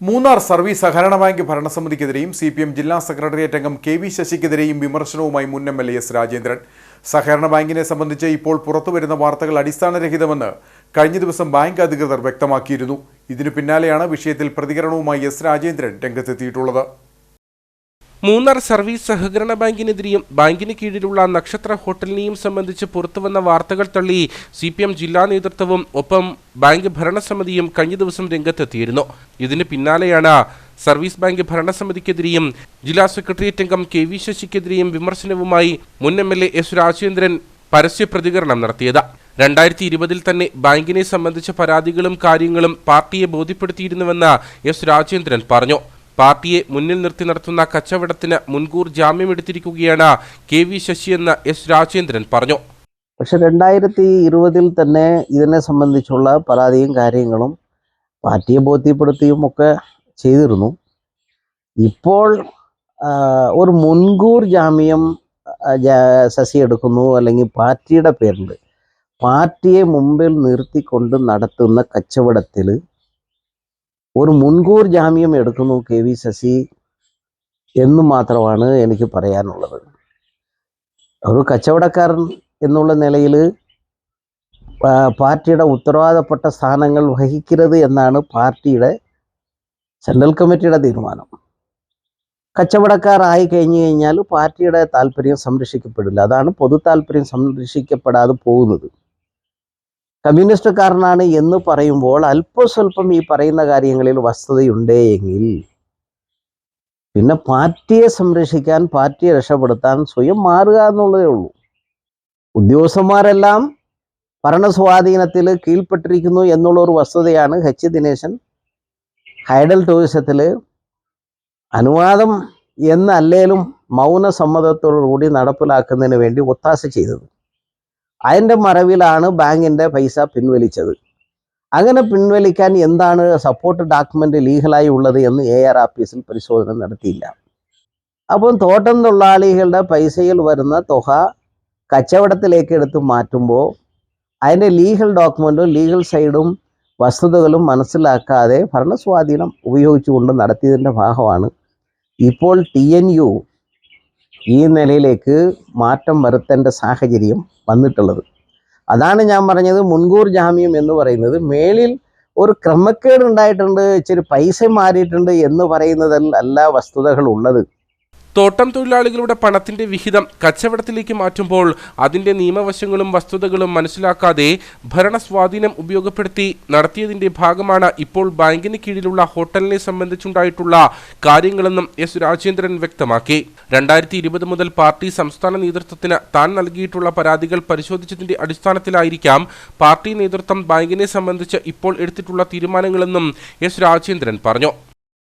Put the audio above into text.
Munnar service സഹകരണ bank ഭരണസമിതിക്കെതിരെയും C P M ജില്ലാ സെക്രട്ടേറിയറ്റ് അംഗം കെ വി ശശിക്കെതിരെയും വിമർശനവുമായി മുൻ എം എൽ എസ് രാജേന്ദ്രൻ. സഹകരണ ബാങ്കിനെ സംബന്ധിച്ച് ഇപ്പോൾ പുറത്തുവരുന്ന വാർത്തകൾ അടിസ്ഥാനരഹിതമെന്ന് കഴിഞ്ഞ ദിവസം ബാങ്ക് അധികൃതർ വ്യക്തമാക്കിയിരുന്നു. ഇതിനു പിന്നാലെയാണ് വിഷയത്തിൽ പ്രതികരണവുമായി എസ് രാജേന്ദ്രൻ രംഗത്തെത്തിയിട്ടുള്ളത്. മൂന്നാർ സർവീസ് സഹകരണ ബാങ്കിനെതിരെയും ബാങ്കിന് കീഴിലുള്ള നക്ഷത്ര ഹോട്ടലിനെയും സംബന്ധിച്ച് പുറത്തുവന്ന വാർത്തകൾ തള്ളി സി പി എം ജില്ലാ നേതൃത്വവും ഒപ്പം ബാങ്ക് ഭരണസമിതിയും കഴിഞ്ഞ ദിവസം രംഗത്തെത്തിയിരുന്നു. ഇതിന് പിന്നാലെയാണ് സർവീസ് ബാങ്ക് ഭരണസമിതിക്കെതിരെയും ജില്ലാ സെക്രട്ടേറിയറ്റ് അംഗം കെ വി ശശിക്കെതിരെയും വിമർശനവുമായി മുൻ M L A S Rajendran പരസ്യ പ്രതികരണം നടത്തിയത്. രണ്ടായിരത്തി ഇരുപതിൽ തന്നെ ബാങ്കിനെ സംബന്ധിച്ച പരാതികളും കാര്യങ്ങളും പാർട്ടിയെ ബോധ്യപ്പെടുത്തിയിരുന്നുവെന്ന് എസ് രാജേന്ദ്രൻ പറഞ്ഞു. പാർട്ടിയെ മുന്നിൽ നിർത്തി നടത്തുന്ന കച്ചവടത്തിന് മുൻകൂർ ജാമ്യമെടുത്തിരിക്കുകയാണ് കെ വി ശശി എന്ന് എസ് രാജേന്ദ്രൻ പറഞ്ഞു. പക്ഷെ രണ്ടായിരത്തി ഇരുപതിൽ തന്നെ ഇതിനെ സംബന്ധിച്ചുള്ള പരാതിയും കാര്യങ്ങളും പാർട്ടിയെ ബോധ്യപ്പെടുത്തിയും ഒക്കെ ചെയ്തിരുന്നു. ഇപ്പോൾ ഒരു മുൻകൂർ ജാമ്യം ശശി എടുക്കുന്നു അല്ലെങ്കിൽ പാർട്ടിയുടെ പേരിൽ പാർട്ടിയെ മുമ്പിൽ നിർത്തിക്കൊണ്ട് നടത്തുന്ന കച്ചവടത്തിൽ ഒരു മുൻകൂർ ജാമ്യം എടുക്കുന്നു കെ വി ശശി എന്ന് മാത്രമാണ് എനിക്ക് പറയാനുള്ളത്. ഒരു കച്ചവടക്കാരൻ എന്നുള്ള നിലയിൽ പാർട്ടിയുടെ ഉത്തരവാദപ്പെട്ട സ്ഥാനങ്ങൾ വഹിക്കരുത് എന്നാണ് പാർട്ടിയുടെ സെൻട്രൽ കമ്മിറ്റിയുടെ തീരുമാനം. കച്ചവടക്കാരായി കഴിഞ്ഞു കഴിഞ്ഞാൽ പാർട്ടിയുടെ താല്പര്യം സംരക്ഷിക്കപ്പെടില്ല. അതാണ് പൊതു താല്പര്യം സംരക്ഷിക്കപ്പെടാതെ പോകുന്നത്. കമ്മ്യൂണിസ്റ്റുകാരനാണ് എന്ന് പറയുമ്പോൾ അല്പസ്വല്പം ഈ പറയുന്ന കാര്യങ്ങളിൽ വസ്തുതയുണ്ടേ എങ്കിൽ പിന്നെ പാർട്ടിയെ സംരക്ഷിക്കാൻ പാർട്ടിയെ രക്ഷപ്പെടുത്താൻ സ്വയം മാറുക എന്നുള്ളതേ ഉള്ളൂ. ഉദ്യോഗസ്ഥന്മാരെല്ലാം ഭരണസ്വാധീനത്തിൽ കീഴ്പ്പെട്ടിരിക്കുന്നു എന്നുള്ള ഒരു വസ്തുതയാണ് ഹെച്ച് ദിനേശൻ ഹൈഡൽ ടൂറിസത്തിൽ അനുവാദം എന്നല്ലേലും മൗന സമ്മതത്തോടുകൂടി നടപ്പിലാക്കുന്നതിന് വേണ്ടി ഒത്താശ ചെയ്തത്. അതിന്റെ മറവിലാണ് ബാങ്കിന്റെ പൈസ പിൻവലിച്ചത്. അങ്ങനെ പിൻവലിക്കാൻ എന്താണ് സപ്പോർട്ട് ഡോക്യുമെന്റ് ലീഗലായി ഉള്ളത് എന്ന് എ ആർ ആഫീസിൽ പരിശോധന നടത്തിയില്ല. അപ്പം തോട്ടം തൊഴിലാളികളുടെ പൈസയിൽ വരുന്ന തുക കച്ചവടത്തിലേക്ക് എടുത്ത് മാറ്റുമ്പോൾ അതിന്റെ ലീഗൽ ഡോക്യുമെന്റും ലീഗൽ സൈഡും വസ്തുതകളും മനസ്സിലാക്കാതെ ഭരണസ്വാധീനം ഉപയോഗിച്ചുകൊണ്ട് നടത്തിയതിന്റെ ഭാഗമാണ് ഇപ്പോൾ ടി എൻ യു ഈ നിലയിലേക്ക് മാറ്റം വരുത്തേണ്ട സാഹചര്യം വന്നിട്ടുള്ളത്. അതാണ് ഞാൻ പറഞ്ഞത് മുൻകൂർ ജാമ്യം എന്ന് പറയുന്നത്. മേളിൽ ഒരു ക്രമക്കേട് ഉണ്ടായിട്ടുണ്ട് ഇച്ചിരി പൈസ മാറിയിട്ടുണ്ട് എന്ന് പറയുന്നതിൽ അല്ല വസ്തുതകൾ ഉള്ളത്. തോട്ടം തൊഴിലാളികളുടെ പണത്തിന്റെ വിഹിതം കച്ചവടത്തിലേക്ക് മാറ്റുമ്പോൾ അതിന്റെ നിയമവശങ്ങളും വസ്തുതകളും മനസ്സിലാക്കാതെ ഭരണ സ്വാധീനം ഉപയോഗപ്പെടുത്തി നടത്തിയതിന്റെ ഭാഗമാണ് ഇപ്പോൾ ബാങ്കിന് കീഴിലുള്ള ഹോട്ടലിനെ സംബന്ധിച്ചുണ്ടായിട്ടുള്ള കാര്യങ്ങളെന്നും എസ് രാജേന്ദ്രൻ വ്യക്തമാക്കി. രണ്ടായിരത്തി ഇരുപത് മുതൽ പാർട്ടി സംസ്ഥാന നേതൃത്വത്തിന് താൻ നൽകിയിട്ടുള്ള പരാതികൾ പരിശോധിച്ചതിന്റെ അടിസ്ഥാനത്തിലായിരിക്കാം പാർട്ടി നേതൃത്വം ബാങ്കിനെ സംബന്ധിച്ച് ഇപ്പോൾ എടുത്തിട്ടുള്ള തീരുമാനങ്ങളെന്നും എസ് രാജേന്ദ്രൻ പറഞ്ഞു.